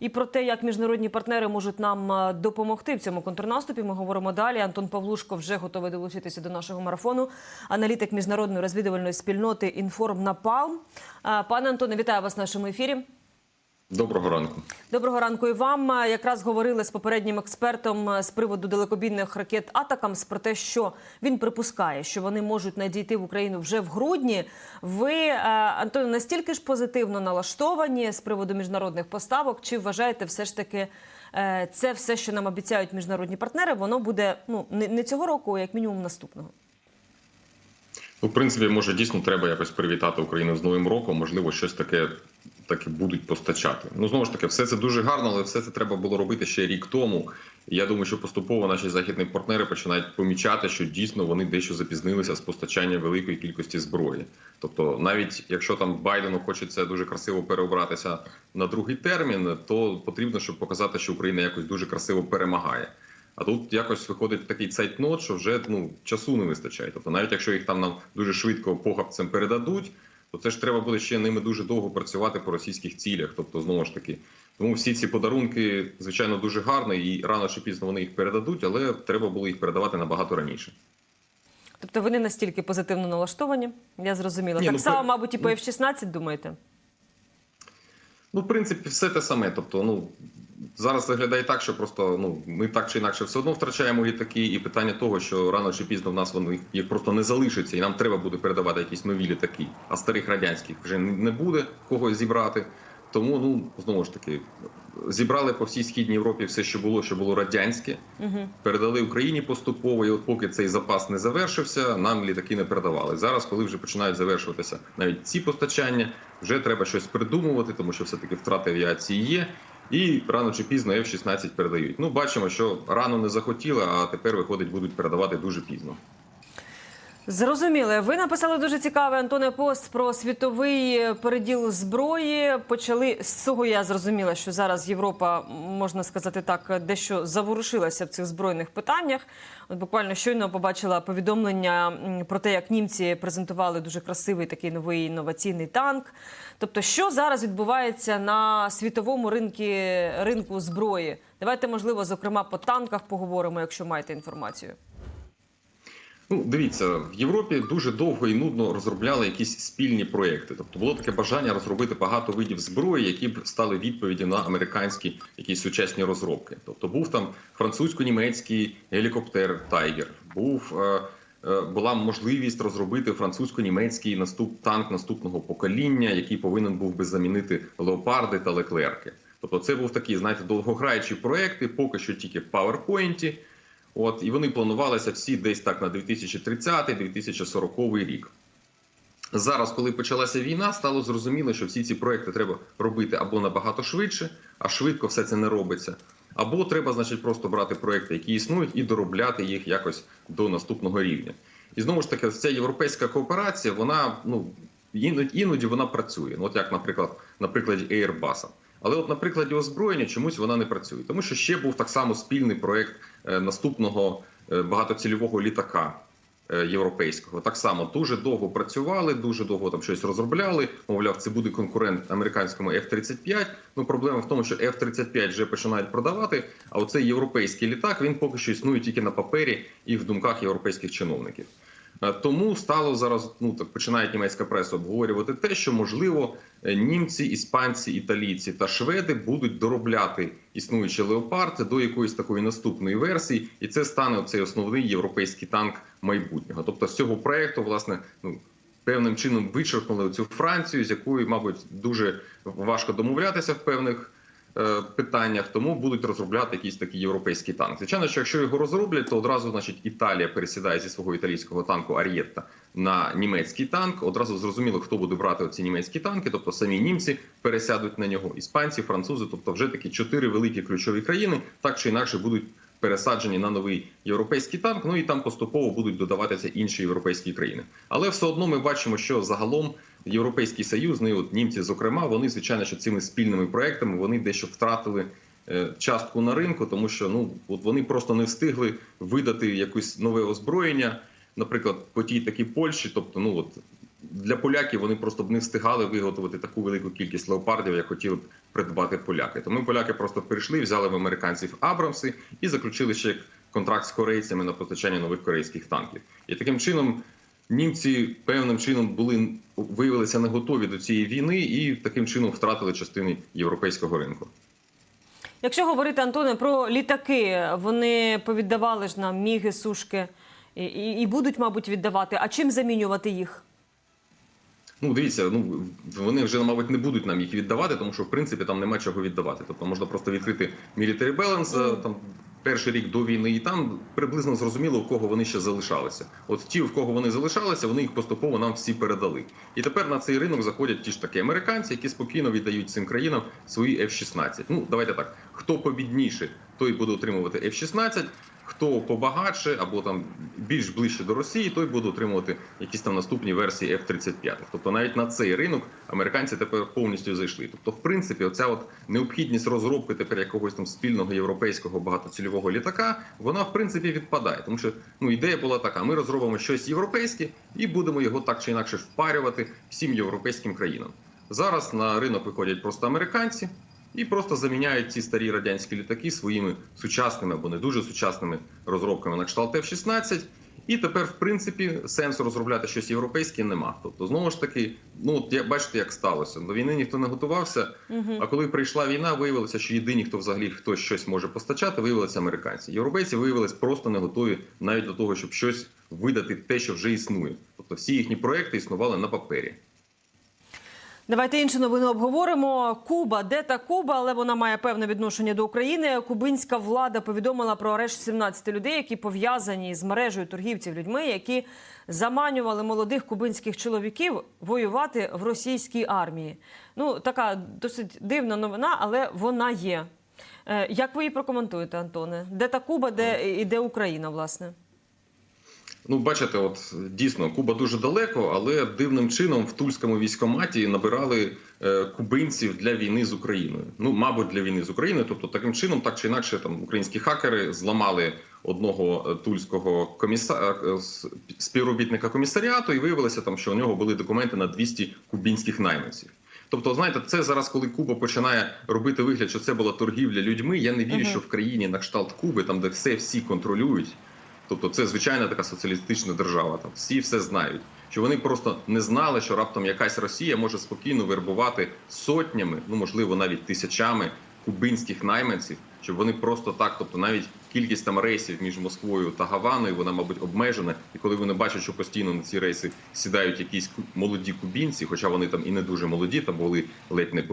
І про те, як міжнародні партнери можуть нам е, допомогти в цьому контрнаступі, ми говоримо далі. Антон Павлушко вже готовий долучитися до нашого марафону. Аналітик міжнародної розвідувальної спільноти Інформ Напалм. Е, Пане Антоне, вітаю вас в нашому ефірі. Доброго ранку. Доброго ранку і вам. Якраз говорили з попереднім експертом е, з приводу далекобійних ракет Атакамс про те, що він припускає, що вони можуть надійти в Україну вже в грудні. Ви, е, Антоне, настільки ж позитивно налаштовані з приводу міжнародних поставок? Чи вважаєте, все ж таки е, це все, що нам обіцяють міжнародні партнери, воно буде ну не цього року, а як мінімум наступного? Ну, в принципі, може дійсно треба якось привітати Україну з Новим роком. Можливо, щось таке таки будуть постачати. Ну знову ж таки, все це дуже гарно, але все це треба було робити ще рік тому. Я думаю, що поступово наші західні партнери починають помічати, що дійсно вони дещо запізнилися з постачання великої кількості зброї. Тобто, навіть якщо там Байдену хочеться дуже красиво переобратися на другий термін, то потрібно, щоб показати, що Україна якось дуже красиво перемагає. А тут якось виходить такий цейтнот, що вже ну часу не вистачає. Тобто, навіть якщо їх там нам дуже швидко похапцем передадуть, то це ж треба буде ще ними дуже довго працювати по російських цілях. Тобто, знову ж таки, тому всі ці подарунки, звичайно, дуже гарні, і рано чи пізно вони їх передадуть, але треба було їх передавати набагато раніше. Тобто вони настільки позитивно налаштовані? Я зрозуміла. Ні, так ну, само, при- мабуть, і по F-16, думаєте? Ну, в принципі, все те саме. Тобто, ну зараз виглядає так, що просто ну ми так чи інакше все одно втрачаємо літаки, і питання того, що рано чи пізно в нас вони їх- просто не залишиться, і нам треба буде передавати якісь нові літаки, а старих радянських вже не буде когось зібрати. Тому ну знову ж таки зібрали по всій східній Європі все, що було, що було радянське, Угу. передали Україні поступово. І от поки цей запас не завершився, нам літаки не передавали. Зараз, коли вже починають завершуватися навіть ці постачання, вже треба щось придумувати, тому що все таки втрати авіації є. І рано чи пізно F-16 передають. Ну бачимо, що рано не захотіли, а тепер виходить, будуть передавати дуже пізно. Зрозуміло. Ви написали дуже цікавий Антоне пост про світовий переділ зброї. Почали з цього. Я зрозуміла, що зараз Європа можна сказати так, дещо заворушилася в цих збройних питаннях. От буквально щойно побачила повідомлення про те, як німці презентували дуже красивий такий новий інноваційний танк. Тобто, що зараз відбувається на світовому ринку, ринку зброї? Давайте, можливо, зокрема по танках поговоримо, якщо маєте інформацію. Ну, дивіться, в Європі дуже довго і нудно розробляли якісь спільні проекти. Тобто було таке бажання розробити багато видів зброї, які б стали відповіді на американські якісь сучасні розробки. Тобто був там французько-німецький гелікоптер Тайгер, був е, е, була можливість розробити французько-німецький наступ танк наступного покоління, який повинен був би замінити леопарди та леклерки. Тобто, це був такий, знаєте, довгограючі проекти, поки що тільки в PowerPoint. От і вони планувалися всі десь так на 2030-2040 рік. Зараз, коли почалася війна, стало зрозуміло, що всі ці проекти треба робити або набагато швидше, а швидко все це не робиться. Або треба, значить, просто брати проекти, які існують, і доробляти їх якось до наступного рівня. І знову ж таки, ця європейська кооперація, вона ну іноді, вона працює. Ну, от як, наприклад, на прикладі Airbus. Але от на прикладі озброєння чомусь вона не працює, тому що ще був так само спільний проект е, наступного е, багатоцільового літака е, європейського. Так само дуже довго працювали, дуже довго там щось розробляли. Мовляв, це буде конкурент американському F-35. Ну проблема в тому, що F-35 вже починають продавати. А оцей європейський літак він поки що існує тільки на папері і в думках європейських чиновників. Е, Тому стало зараз, ну так починає німецька преса обговорювати те, що можливо е, німці, іспанці, італійці та шведи будуть доробляти існуючі леопарди до якоїсь такої наступної версії, і це стане цей основний європейський танк майбутнього. Тобто з цього проекту, власне, ну певним чином вичерпнули цю Францію, з якою, мабуть, дуже важко домовлятися в певних. Е, Питаннях тому будуть розробляти якийсь такий європейський танк. Звичайно, що якщо його розроблять, то одразу, значить, Італія пересідає зі свого італійського танку Ар'єтта на німецький танк. Одразу зрозуміло, хто буде брати ці німецькі танки. Тобто самі німці пересядуть на нього, іспанці, французи. Тобто, вже такі чотири великі ключові країни, так чи інакше будуть пересаджені на новий європейський танк. Ну і там поступово будуть додаватися інші європейські країни. Але все одно ми бачимо, що загалом європейський союз, ну і от німці, зокрема, вони звичайно, що цими спільними проектами вони дещо втратили. е, Частку на ринку, тому що ну от вони просто не встигли видати якесь нове озброєння, наприклад, по тій такій Польщі. Тобто, ну от для поляків вони просто б не встигали виготовити таку велику кількість леопардів, як хотіли б придбати поляки. Тому поляки просто перейшли, взяли в американців Абрамси і заключили ще контракт з корейцями на постачання нових корейських танків. І таким чином німці певним чином були виявилися не готові до цієї війни і таким чином втратили частини європейського ринку. Якщо говорити, Антоне, про літаки, вони повіддавали ж нам міги, сушки і, і, і будуть, мабуть, віддавати. А чим замінювати їх? Ну, дивіться, ну вони вже, мабуть, не будуть нам їх віддавати, тому що в принципі там нема чого віддавати. Тобто можна просто відкрити military balance, е, там перший рік до війни, і там приблизно зрозуміло, у кого вони ще залишалися. От ті, в кого вони залишалися, вони їх поступово нам всі передали. І тепер на цей ринок заходять ті ж таки американці, які спокійно віддають цим країнам свої F-16. Ну, давайте так: хто побідніше, той буде отримувати F-16, Хто побагатше або там більш ближче до Росії, той буде отримувати якісь там наступні версії F-35. Тобто навіть на цей ринок американці тепер повністю зайшли. Тобто, в принципі, оця от необхідність розробки тепер якогось там спільного європейського багатоцільового літака, вона в принципі відпадає. Тому що ну ідея була така: ми розробимо щось європейське і будемо його так чи інакше впарювати всім європейським країнам. Зараз на ринок виходять просто американці і просто заміняють ці старі радянські літаки своїми сучасними або не дуже сучасними розробками на кшталт F-16. І тепер, в принципі, сенсу розробляти щось європейське нема. Тобто, знову ж таки, ну от я бачите, як сталося. До війни ніхто не готувався. Угу. А коли прийшла війна, виявилося, що єдині, хто взагалі хтось щось може постачати, виявилися американці. Європейці виявилися просто не готові навіть до того, щоб щось видати те, що вже існує. Тобто всі їхні проекти існували на папері. Давайте іншу новину обговоримо. Куба, де та Куба, але вона має певне відношення до України. Кубинська влада повідомила про арешт 17 людей, які пов'язані з мережею торгівців людьми, які заманювали молодих кубинських чоловіків воювати в російській армії. Ну така досить дивна новина, але вона є. Е, Як ви її прокоментуєте, Антоне? Де та Куба, де і де Україна, власне? Ну, бачите, от дійсно Куба дуже далеко, але дивним чином в тульському військоматі набирали е, кубинців для війни з Україною. Ну, мабуть, для війни з Україною. Тобто, таким чином, так чи інакше, там українські хакери зламали одного е, тульського коміса... е, співробітника комісаріату, і виявилося там, що у нього були документи на 200 кубінських найманців. Тобто, знаєте, це зараз, коли Куба починає робити вигляд, що це була торгівля людьми. Я не вірю, Мгм. що в країні на кшталт Куби, там де все всі контролюють. Тобто це звичайна така соціалістична держава. Там всі все знають. Що вони просто не знали, що раптом якась Росія може спокійно вербувати сотнями, ну можливо, навіть тисячами кубинських найманців, щоб вони просто так, тобто навіть кількість там рейсів між Москвою та Гаваною, вона, мабуть, обмежена. І коли вони бачать, що постійно на ці рейси сідають якісь молоді кубінці, хоча вони там і не дуже молоді, там були ледь не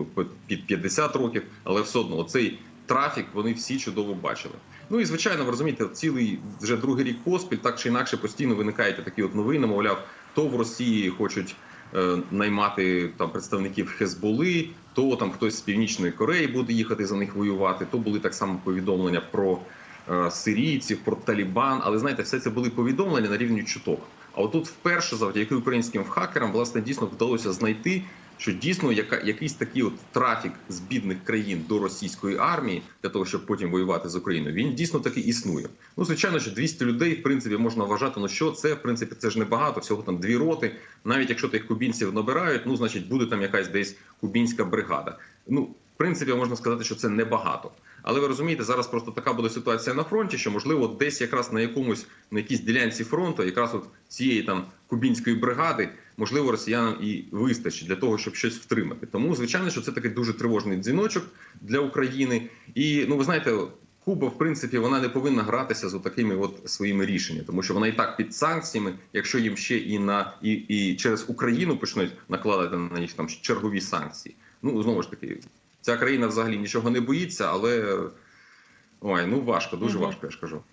під 50 років, але все одно оцей трафік вони всі чудово бачили. Ну і звичайно, ви розумієте, цілий вже другий рік поспіль, так чи інакше, постійно виникають такі от новини. Мовляв, то в Росії хочуть е, наймати там представників Хезболи, то там хтось з північної Кореї буде їхати за них воювати. То були так само повідомлення про е, сирійців, про Талібан. Але знаєте, все це були повідомлення на рівні чуток. А отут вперше, завдяки українським хакерам, власне, дійсно вдалося знайти що дійсно яка якийсь такий от трафік з бідних країн до російської армії для того, щоб потім воювати з Україною, він дійсно таки існує. Ну звичайно, що 200 людей в принципі можна вважати. Ну що це в принципі це ж небагато, всього там дві роти. Навіть якщо тих кубінців набирають, ну значить буде там якась десь кубінська бригада. Ну в принципі, можна сказати, що це небагато. Але ви розумієте, зараз просто така буде ситуація на фронті, що можливо десь якраз на якомусь на якійсь ділянці фронту, якраз от цієї там кубінської бригади, можливо, росіянам і вистачить для того, щоб щось втримати. Тому звичайно, що це такий дуже тривожний дзвіночок для України. І ну ви знаєте. Куба, в принципі, вона не повинна гратися з такими от своїми рішеннями, тому що вона і так під санкціями, якщо їм ще і на і, і через Україну почнуть накладати на них там чергові санкції. Ну знову ж таки, ця країна взагалі нічого не боїться, але ой, ну важко, дуже важко, я ж кажу.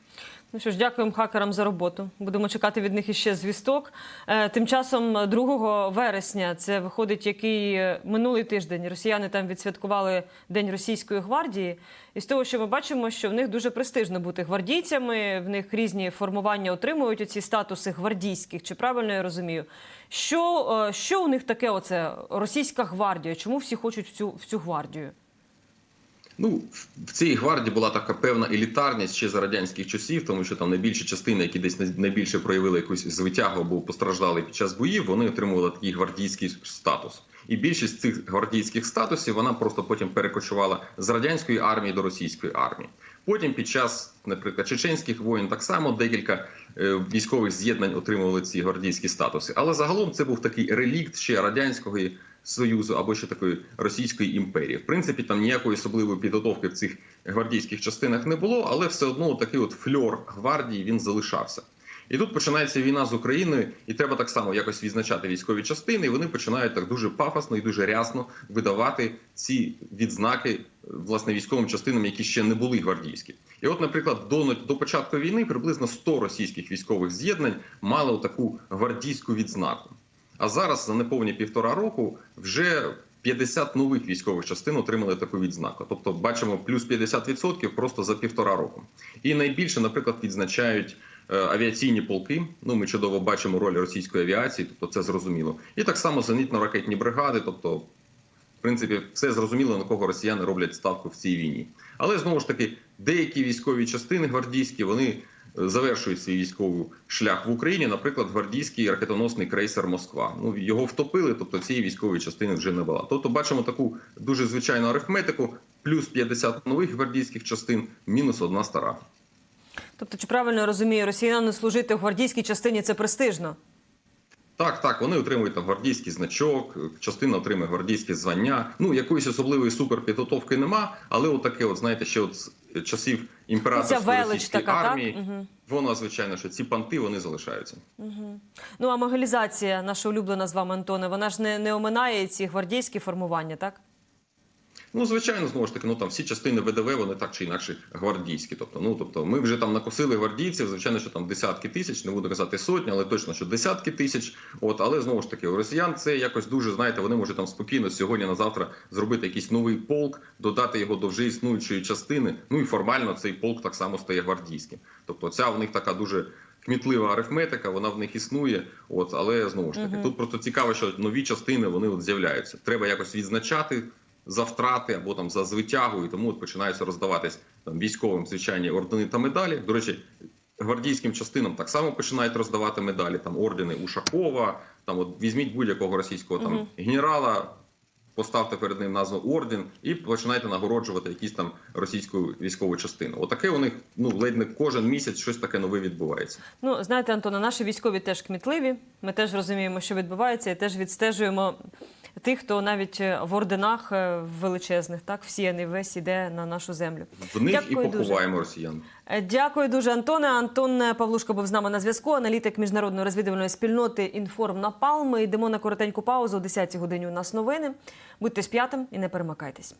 Ну що ж, дякуємо хакерам за роботу. Будемо чекати від них іще звісток. Е, Тим часом 2 вересня це виходить, який е, минулий тиждень росіяни там відсвяткували День російської гвардії. І з того, що ми бачимо, що в них дуже престижно бути гвардійцями, в них різні формування отримують оці статуси гвардійських. Чи правильно я розумію? Що, е, що у них таке? Оце російська гвардія? Чому всі хочуть в цю в цю гвардію? Ну, в- цій гвардії була така певна елітарність ще за радянських часів, тому що там найбільші частини, які десь най- найбільше проявили якусь звитягу або постраждали під час боїв, вони отримували такий гвардійський статус. І більшість цих гвардійських статусів вона просто потім перекочувала з радянської армії до російської армії. Потім, під час, наприклад, чеченських воєн, так само декілька е, військових з'єднань отримували ці гвардійські статуси. Але загалом це був такий релікт ще радянського союзу або ще такої російської імперії. В принципі, там ніякої особливої підготовки в цих гвардійських частинах не було, але все одно такий от фльор гвардії він залишався. І тут починається війна з Україною, і треба так само якось відзначати військові частини. І вони починають так дуже пафосно і дуже рясно видавати ці відзнаки власне військовим частинам, які ще не були гвардійські. І от, наприклад, до, до початку війни приблизно 100 російських військових з'єднань мали таку гвардійську відзнаку. А зараз за неповні півтора року вже 50 нових військових частин отримали таку відзнаку. Тобто, бачимо плюс 50% просто за півтора року. І найбільше, наприклад, відзначають е, авіаційні полки. Ну, ми чудово бачимо роль російської авіації, тобто це зрозуміло. І так само зенітно-ракетні бригади, тобто в принципі, все зрозуміло, на кого росіяни роблять ставку в цій війні. Але знову ж таки, деякі військові частини гвардійські вони завершують свій військовий шлях в Україні. Наприклад, гвардійський ракетоносний крейсер Москва. Ну його втопили, тобто цієї військової частини вже не була. Тобто, бачимо таку дуже звичайну арифметику: плюс 50 нових гвардійських частин, мінус одна стара. Тобто, чи правильно я розумію, росіянам служити в гвардійській частині це престижно? Так, так, вони отримують там гвардійський значок, частина отримує гвардійське звання. Ну якоїсь особливої суперпідготовки нема, але отаке, от знаєте, ще от з часів імператорської велич російської така, так? армії, Мгм. воно звичайно, що ці панти вони залишаються. Ну а мобілізація наша улюблена з вами, Антоне, вона ж не, не оминає ці гвардійські формування, так? Ну, звичайно, знову ж таки, ну там всі частини ВДВ, вони так чи інакше гвардійські. Тобто, ну тобто, ми вже там накосили гвардійців. Звичайно, що там десятки тисяч, не буду казати сотні, але точно що десятки тисяч. От, але знову ж таки, у росіян це якось дуже знаєте, вони можуть там спокійно сьогодні на завтра зробити якийсь новий полк, додати його до вже існуючої частини. Ну і формально цей полк так само стає гвардійським. Тобто, ця в них така дуже. Кмітлива арифметика, вона в них існує. От, але знову ж таки, Мгм. тут просто цікаво, що нові частини вони от з'являються. Треба якось відзначати за втрати або там за звитягу, і тому от починаються роздаватись там військовим звичайні ордени та медалі. До речі, гвардійським частинам так само починають роздавати медалі. Там ордени Ушакова. Там от візьміть будь-якого російського там генерала. Поставте перед ним назву орден і починайте нагороджувати якісь там російську військову частину. Отаке у них ну ледь не кожен місяць щось таке нове відбувається. Ну, знаєте, Антоне, наші військові теж кмітливі. Ми теж розуміємо, що відбувається, і теж відстежуємо тих, хто навіть е, в орденах е, величезних, так, всіяний весь іде на нашу землю. В них Дякую і дуже. росіян. Е, Дякую дуже, Антоне. Антон Павлушко був з нами на зв'язку. Аналітик міжнародної розвідувальної спільноти Інформ Напал. Ми йдемо на коротеньку паузу. О 10-й годині у нас новини. Будьте з п'ятим і не перемикайтесь.